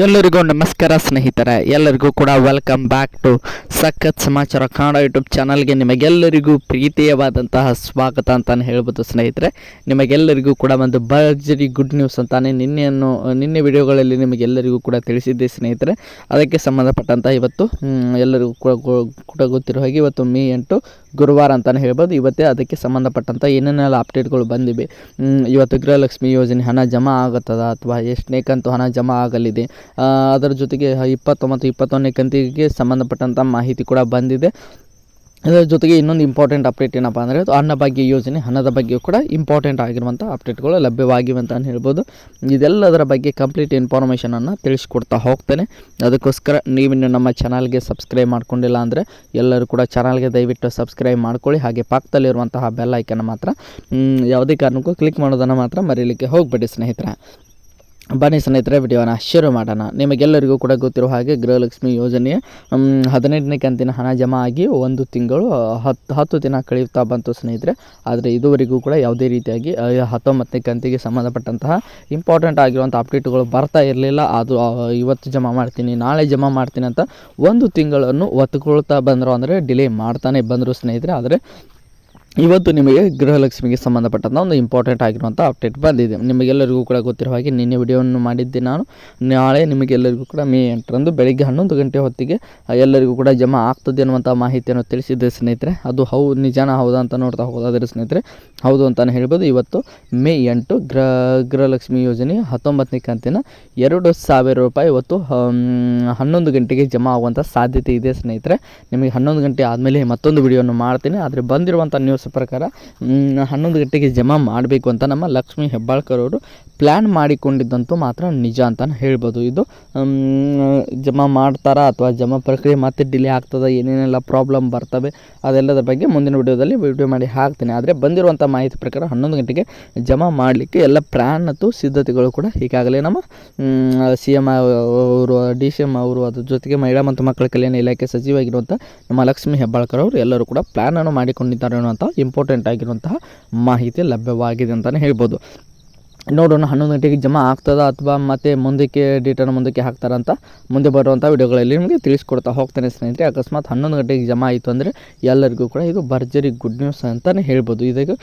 ಎಲ್ಲರಿಗೂ ನಮಸ್ಕಾರ ಸ್ನೇಹಿತರೆ, ಎಲ್ಲರಿಗೂ ಕೂಡ ವೆಲ್ಕಮ್ ಬ್ಯಾಕ್ ಟು ಸಖತ್ ಸಮಾಚಾರ ಕನ್ನಡ ಯೂಟ್ಯೂಬ್ ಚಾನಲ್ಗೆ ನಿಮಗೆಲ್ಲರಿಗೂ ಪ್ರೀತಿಯವಾದಂತಹ ಸ್ವಾಗತ ಅಂತಲೇ ಹೇಳ್ಬೋದು ಸ್ನೇಹಿತರೆ. ನಿಮಗೆಲ್ಲರಿಗೂ ಕೂಡ ಒಂದು ಭರ್ಜರಿ ಗುಡ್ ನ್ಯೂಸ್ ಅಂತಾನೆ ನಿನ್ನೆಯನ್ನು, ನಿನ್ನೆ ವಿಡಿಯೋಗಳಲ್ಲಿ ನಿಮಗೆಲ್ಲರಿಗೂ ಕೂಡ ತಿಳಿಸಿದ್ದೆ ಸ್ನೇಹಿತರೆ. ಅದಕ್ಕೆ ಸಂಬಂಧಪಟ್ಟಂತಹ ಇವತ್ತು ಎಲ್ಲರಿಗೂ ಕೂಡ ಕೂಡ ಗೊತ್ತಿರೋ ಹಾಗೆ ಇವತ್ತು ಮೇ ಎಂಟು ಗುರುವಾರ ಅಂತಲೇ ಹೇಳ್ಬೋದು. ಇವತ್ತೇ ಅದಕ್ಕೆ ಸಂಬಂಧಪಟ್ಟಂಥ ಏನೇನೆಲ್ಲ ಅಪ್ಡೇಟ್ಗಳು ಬಂದಿವೆ. ಇವತ್ತು ಗೃಹಲಕ್ಷ್ಮಿ ಯೋಜನೆ ಹಣ ಜಮಾ ಆಗುತ್ತದ ಅಥವಾ ಎಷ್ಟನೇ ಕಂತು ಹಣ ಜಮಾ ಆಗಲಿದೆ. ಅದರ ಜೊತೆಗೆ ಇಪ್ಪತ್ತೊಂಬತ್ತು, ಇಪ್ಪತ್ತೊಂದನೇ ಕಂತಿಗೆ ಸಂಬಂಧಪಟ್ಟಂಥ ಮಾಹಿತಿ ಕೂಡ ಬಂದಿದೆ. ಅದರ ಜೊತೆಗೆ ಇನ್ನೊಂದು ಇಂಪಾರ್ಟೆಂಟ್ ಅಪ್ಡೇಟ್ ಏನಪ್ಪ ಅಂದರೆ, ಅದು ಅನ್ನಭಾಗ್ಯ ಯೋಜನೆ ಹಣದ ಬಗ್ಗೆ ಕೂಡ ಇಂಪಾರ್ಟೆಂಟ್ ಆಗಿರುವಂಥ ಅಪ್ಡೇಟ್ಗಳು ಲಭ್ಯವಾಗಿವೆ ಅಂತ ಹೇಳ್ಬೋದು. ಇದೆಲ್ಲದರ ಬಗ್ಗೆ ಕಂಪ್ಲೀಟ್ ಇನ್ಫಾರ್ಮೇಷನನ್ನು ತಿಳಿಸ್ಕೊಡ್ತಾ ಹೋಗ್ತೇನೆ. ಅದಕ್ಕೋಸ್ಕರ ನೀವಿನ್ನು ನಮ್ಮ ಚಾನಲ್ಗೆ ಸಬ್ಸ್ಕ್ರೈಬ್ ಮಾಡ್ಕೊಂಡಿಲ್ಲ ಅಂದರೆ, ಎಲ್ಲರೂ ಕೂಡ ಚಾನಲ್ಗೆ ದಯವಿಟ್ಟು ಸಬ್ಸ್ಕ್ರೈಬ್ ಮಾಡ್ಕೊಳ್ಳಿ. ಹಾಗೆ ಪಕ್ಕದಲ್ಲಿರುವಂತಹ ಬೆಲ್ ಐಕನ್ ಮಾತ್ರ ಯಾವುದೇ ಕಾರಣಕ್ಕೂ ಕ್ಲಿಕ್ ಮಾಡೋದನ್ನು ಮಾತ್ರ ಮರೀಲಿಕ್ಕೆ ಹೋಗಬೇಡಿ ಸ್ನೇಹಿತರೆ. ಬನ್ನಿ ಸ್ನೇಹಿತರೆ ವಿಡಿಯೋನ ಶುರು ಮಾಡೋಣ. ನಿಮಗೆಲ್ಲರಿಗೂ ಕೂಡ ಗೊತ್ತಿರೋ ಹಾಗೆ ಗೃಹಲಕ್ಷ್ಮಿ ಯೋಜನೆಯ ಮ್, ಹದಿನೆಂಟನೇ ಕಂತಿನ ಹಣ ಜಮಾ ಆಗಿ ಒಂದು ತಿಂಗಳು ಹತ್ತು ಹತ್ತು ದಿನ ಕಳೆಯುತ್ತಾ ಬಂತು ಸ್ನೇಹಿತರೆ. ಆದರೆ ಇದುವರೆಗೂ ಕೂಡ ಯಾವುದೇ ರೀತಿಯಾಗಿ ಹತ್ತೊಂಬತ್ತನೇ ಕಂತಿಗೆ ಸಂಬಂಧಪಟ್ಟಂತಹ ಇಂಪಾರ್ಟೆಂಟ್ ಆಗಿರುವಂಥ ಅಪ್ಡೇಟ್ಗಳು ಬರ್ತಾ ಇರಲಿಲ್ಲ. ಅದು ಇವತ್ತು ಜಮಾ ಮಾಡ್ತೀನಿ ನಾಳೆ ಜಮಾ ಮಾಡ್ತೀನಿ ಅಂತ ಒಂದು ತಿಂಗಳನ್ನು ಒತ್ತುಕೊಳ್ತಾ ಬಂದರು ಅಂದರೆ ಡಿಲೇ ಮಾಡ್ತಾನೆ ಬಂದರು ಸ್ನೇಹಿತರೆ. ಆದರೆ ಇವತ್ತು ನಿಮಗೆ ಗೃಹಲಕ್ಷ್ಮಿಗೆ ಸಂಬಂಧಪಟ್ಟಂಥ ಒಂದು ಇಂಪಾರ್ಟೆಂಟ್ ಆಗಿರುವಂಥ ಅಪ್ಡೇಟ್ ಬಂದಿದೆ. ನಿಮಗೆಲ್ಲರಿಗೂ ಕೂಡ ಗೊತ್ತಿರೋ ಹಾಗೆ ನಿನ್ನೆ ವಿಡಿಯೋವನ್ನು ಮಾಡಿದ್ದೆ ನಾನು. ನಾಳೆ ನಿಮಗೆಲ್ಲರಿಗೂ ಕೂಡ ಮೇ ಎಂಟರಂದು ಬೆಳಿಗ್ಗೆ ಹನ್ನೊಂದು ಗಂಟೆ ಹೊತ್ತಿಗೆ ಎಲ್ಲರಿಗೂ ಕೂಡ ಜಮಾ ಆಗ್ತದೆ ಅನ್ನುವಂಥ ಮಾಹಿತಿಯನ್ನು ತಿಳಿಸಿದ್ದೆ ಸ್ನೇಹಿತರೆ. ಅದು ಹೌ, ನಿಜಾನ ಹೌದಾ ಅಂತ ನೋಡ್ತಾ ಹೋಗೋದಾದರೆ ಸ್ನೇಹಿತರೆ, ಹೌದು ಅಂತಲೇ ಹೇಳ್ಬೋದು. ಇವತ್ತು ಮೇ ಎಂಟು ಗೃಹ ಗೃಹಲಕ್ಷ್ಮಿ ಯೋಜನೆ ಹತ್ತೊಂಬತ್ತನೇ ಕಂತಿನ ಎರಡು ಸಾವಿರ ರೂಪಾಯಿ ಇವತ್ತು ಹನ್ನೊಂದು ಗಂಟೆಗೆ ಜಮಾ ಆಗುವಂಥ ಸಾಧ್ಯತೆ ಇದೆ ಸ್ನೇಹಿತರೆ. ನಿಮಗೆ ಹನ್ನೊಂದು ಗಂಟೆ ಆದಮೇಲೆ ಮತ್ತೊಂದು ವಿಡಿಯೋವನ್ನು ಮಾಡ್ತೀನಿ. ಆದರೆ ಬಂದಿರುವಂಥ ನ್ಯೂಸ್ ಪ್ರಕಾರ ಹನ್ನೊಂದು ಗಂಟೆಗೆ ಜಮಾ ಮಾಡಬೇಕು ಅಂತ ನಮ್ಮ ಲಕ್ಷ್ಮೀ ಹೆಬ್ಬಾಳ್ಕರ್ ಅವರು ಪ್ಲ್ಯಾನ್ ಮಾಡಿಕೊಂಡಿದ್ದಂತೂ ಮಾತ್ರ ನಿಜ ಅಂತಲೇ ಹೇಳ್ಬೋದು. ಇದು ಜಮಾ ಮಾಡ್ತಾರಾ ಅಥವಾ ಜಮಾ ಪ್ರಕ್ರಿಯೆ ಮತ್ತೆ ಡಿಲೇ ಆಗ್ತದೆ, ಏನೇನೆಲ್ಲ ಪ್ರಾಬ್ಲಮ್ ಬರ್ತವೆ ಅದೆಲ್ಲದರ ಬಗ್ಗೆ ಮುಂದಿನ ವಿಡಿಯೋದಲ್ಲಿ ವಿಡಿಯೋ ಮಾಡಿ ಹಾಕ್ತೀನಿ. ಆದರೆ ಬಂದಿರುವಂಥ ಮಾಹಿತಿ ಪ್ರಕಾರ ಹನ್ನೊಂದು ಗಂಟೆಗೆ ಜಮಾ ಮಾಡಲಿಕ್ಕೆ ಎಲ್ಲ ಪ್ಲ್ಯಾನ್ ಮತ್ತು ಸಿದ್ಧತೆಗಳು ಕೂಡ ಈಗಾಗಲೇ ನಮ್ಮ ಸಿ ಎಂ ಅವರು ಡಿ ಸಿ ಎಂ ಅವರು, ಅದ್ರ ಜೊತೆಗೆ ಮಹಿಳಾ ಮತ್ತು ಮಕ್ಕಳ ಕಲ್ಯಾಣ ಇಲಾಖೆ ಸಚಿವರಾಗಿರುವಂಥ ನಮ್ಮ ಲಕ್ಷ್ಮೀ ಹೆಬ್ಬಾಳ್ಕರ್ ಅವರು ಎಲ್ಲರೂ ಕೂಡ ಪ್ಲ್ಯಾನನ್ನು ಮಾಡಿಕೊಂಡಿದ್ದಾರೆ ಅನ್ನುವಂಥ ಇಂಪಾರ್ಟೆಂಟ್ ಆಗಿರುವಂತಹ ಮಾಹಿತಿ ಲಭ್ಯವಾಗಿದೆ ಅಂತಲೇ ಹೇಳ್ಬೋದು. ನೋಡೋಣ ಹನ್ನೊಂದು ಗಂಟೆಗೆ ಜಮಾ ಆಗ್ತದ ಅಥವಾ ಮತ್ತೆ ಮುಂದಕ್ಕೆ ಡೇಟನ್ನು ಮುಂದಕ್ಕೆ ಹಾಕ್ತಾರಂತ ಮುಂದೆ ಬರುವಂಥ ವಿಡಿಯೋಗಳಲ್ಲಿ ನಿಮಗೆ ತಿಳಿಸ್ಕೊಡ್ತಾ ಹೋಗ್ತಾನೆ ಸ್ನೇಹಿತರೆ. ಅಕಸ್ಮಾತ್ ಹನ್ನೊಂದು ಗಂಟೆಗೆ ಜಮಾ ಆಯಿತು ಅಂದರೆ ಎಲ್ಲರಿಗೂ ಕೂಡ ಇದು ಭರ್ಜರಿ ಗುಡ್ ನ್ಯೂಸ್ ಅಂತಲೇ ಹೇಳ್ಬೋದು. ಇದಕ್ಕೆ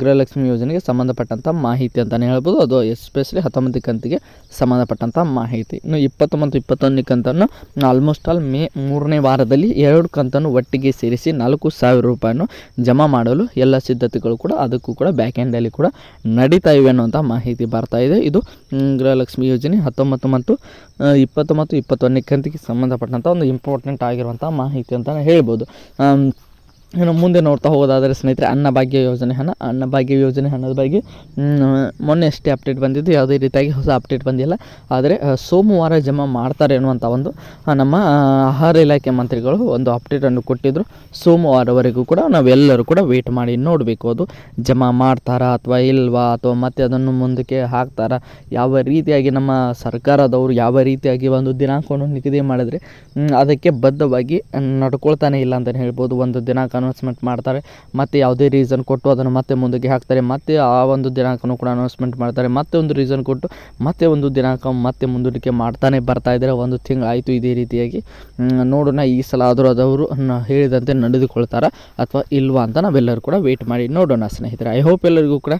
ಗೃಹಲಕ್ಷ್ಮಿ ಯೋಜನೆಗೆ ಸಂಬಂಧಪಟ್ಟಂಥ ಮಾಹಿತಿ ಅಂತಲೇ ಹೇಳ್ಬೋದು. ಅದು ಎಸ್ಪೆಷಲಿ ಹತ್ತೊಂಬತ್ತು ಕಂತಿಗೆ ಸಂಬಂಧಪಟ್ಟಂಥ ಮಾಹಿತಿ. ಇನ್ನು ಇಪ್ಪತ್ತೊಂಬತ್ತು ಇಪ್ಪತ್ತೊಂದನೇ ಕಂತನ್ನು ಆಲ್ಮೋಸ್ಟ್ ಆಲ್ ಮೇ ಮೂರನೇ ವಾರದಲ್ಲಿ ಎರಡು ಕಂತನ್ನು ಒಟ್ಟಿಗೆ ಸೇರಿಸಿ ನಾಲ್ಕು ಸಾವಿರ ರೂಪಾಯಿಯನ್ನು ಜಮಾ ಮಾಡಲು ಎಲ್ಲ ಸಿದ್ಧತೆಗಳು ಕೂಡ ಅದಕ್ಕೂ ಕೂಡ ಬ್ಯಾಕ್ ಎಂಡಲ್ಲಿ ಕೂಡ ನಡೀತಾ ಇವೆ ಅನ್ನುವಂಥ ಮಾಹಿತಿ ಬರ್ತಾ ಇದೆ. ಇದು ಗೃಹಲಕ್ಷ್ಮಿ ಯೋಜನೆ ಹತ್ತೊಂಬತ್ತು ಮತ್ತು ಇಪ್ಪತ್ತು ಮತ್ತು ಇಪ್ಪತ್ತೊಂದನೇ ಕಂತಿಗೆ ಸಂಬಂಧಪಟ್ಟಂಥ ಒಂದು ಇಂಪಾರ್ಟೆಂಟ್ ಆಗಿರುವಂಥ ಮಾಹಿತಿ ಅಂತಲೇ ಹೇಳ್ಬೋದು. ಇನ್ನು ಮುಂದೆ ನೋಡ್ತಾ ಹೋಗೋದಾದರೆ ಸ್ನೇಹಿತರೆ ಅನ್ನಭಾಗ್ಯ ಯೋಜನೆ ಹಣ. ಅನ್ನಭಾಗ್ಯ ಯೋಜನೆ ಹಣದ ಬಗ್ಗೆ ಮೊನ್ನೆ ಅಷ್ಟೇ ಅಪ್ಡೇಟ್ ಬಂದಿದ್ದು, ಯಾವುದೇ ರೀತಿಯಾಗಿ ಹೊಸ ಅಪ್ಡೇಟ್ ಬಂದಿಲ್ಲ. ಆದರೆ ಸೋಮವಾರ ಜಮಾ ಮಾಡ್ತಾರೆ ಅನ್ನುವಂಥ ಒಂದು ನಮ್ಮ ಆಹಾರ ಇಲಾಖೆ ಮಂತ್ರಿಗಳು ಒಂದು ಅಪ್ಡೇಟನ್ನು ಕೊಟ್ಟಿದ್ದರು ಸೋಮವಾರವರೆಗೂ ಕೂಡ ನಾವೆಲ್ಲರೂ ಕೂಡ ವೇಟ್ ಮಾಡಿ ನೋಡಬೇಕು ಅದು ಜಮಾ ಮಾಡ್ತಾರಾ ಅಥವಾ ಇಲ್ವಾ, ಅಥವಾ ಮತ್ತೆ ಅದನ್ನು ಮುಂದಕ್ಕೆ ಹಾಕ್ತಾರಾ. ಯಾವ ರೀತಿಯಾಗಿ ನಮ್ಮ ಸರ್ಕಾರದವರು ಯಾವ ರೀತಿಯಾಗಿ ಒಂದು ದಿನಾಂಕವನ್ನು ನಿಗದಿ ಮಾಡಿದರೆ ಅದಕ್ಕೆ ಬದ್ಧವಾಗಿ ನಡ್ಕೊಳ್ತಾನೆ ಇಲ್ಲ ಅಂತಲೇ ಹೇಳ್ಬೋದು. ಒಂದು ದಿನಾಂಕ ಅನೌನ್ಸ್ಮೆಂಟ್ ಮಾಡ್ತಾರೆ. ಮತ್ತು ಯಾವುದೇ ರೀಸನ್ ಕೊಟ್ಟು ಅದನ್ನು ಮತ್ತೆ ಮುಂದಕ್ಕೆ ಹಾಕ್ತಾರೆ. ಮತ್ತೆ ಆ ಒಂದು ದಿನಾಂಕನೂ ಕೂಡ ಅನೌನ್ಸ್ಮೆಂಟ್ ಮಾಡ್ತಾರೆ. ಮತ್ತೆ ಒಂದು ರೀಸನ್ ಕೊಟ್ಟು ಮತ್ತೆ ಒಂದು ದಿನಾಂಕ ಮತ್ತೆ ಮುಂದೂಡಿಕೆ ಮಾಡ್ತಾನೆ ಬರ್ತಾ ಇದ್ದಾರೆ. ಒಂದು ತಿಂಗಳಾಯಿತು ಇದೇ ರೀತಿಯಾಗಿ. ನೋಡೋಣ ಈ ಸಲ ಆದರೂ ಅದವರು ಹೇಳಿದಂತೆ ನಡೆದುಕೊಳ್ತಾರ ಅಥವಾ ಇಲ್ವಾ ಅಂತ ನಾವೆಲ್ಲರೂ ಕೂಡ ವೆಯ್ಟ್ ಮಾಡಿ ನೋಡೋಣ ಸ್ನೇಹಿತರೆ. ಐ ಹೋಪ್ ಎಲ್ಲರಿಗೂ ಕೂಡ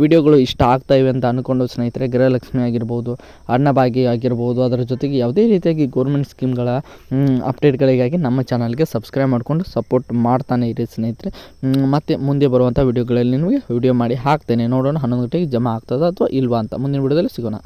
ವಿಡಿಯೋಗಳು ಇಷ್ಟ ಆಗ್ತಾ ಇವೆ ಅಂತ ಅಂದ್ಕೊಂಡು ಸ್ನೇಹಿತರೆ, ಗೃಹಲಕ್ಷ್ಮಿ ಆಗಿರ್ಬೋದು ಅನ್ನಭಾಗ್ಯ ಆಗಿರ್ಬೋದು, ಅದರ ಜೊತೆಗೆ ಯಾವುದೇ ರೀತಿಯಾಗಿ ಗೌರ್ಮೆಂಟ್ ಸ್ಕೀಮ್ಗಳ ಅಪ್ಡೇಟ್ಗಳಿಗಾಗಿ ನಮ್ಮ ಚಾನಲ್ಗೆ ಸಬ್ಸ್ಕ್ರೈಬ್ ಮಾಡಿಕೊಂಡು ಸಪೋರ್ಟ್ ಮಾಡ್ತಾನೆ ಇರಿ ಸ್ನೇಹಿತರೆ. ಮತ್ತು ಮುಂದೆ ಬರುವಂಥ ವೀಡಿಯೋಗಳಲ್ಲಿ ನಿಮಗೆ ವಿಡಿಯೋ ಮಾಡಿ ಹಾಕ್ತೇನೆ. ನೋಡೋಣ ಹನ್ನೊಂದು ಗಂಟೆಗೆ ಜಮಾ ಆಗ್ತದ ಅಥವಾ ಇಲ್ವಾ ಅಂತ. ಮುಂದಿನ ವೀಡಿಯೋದಲ್ಲಿ ಸಿಗೋಣ.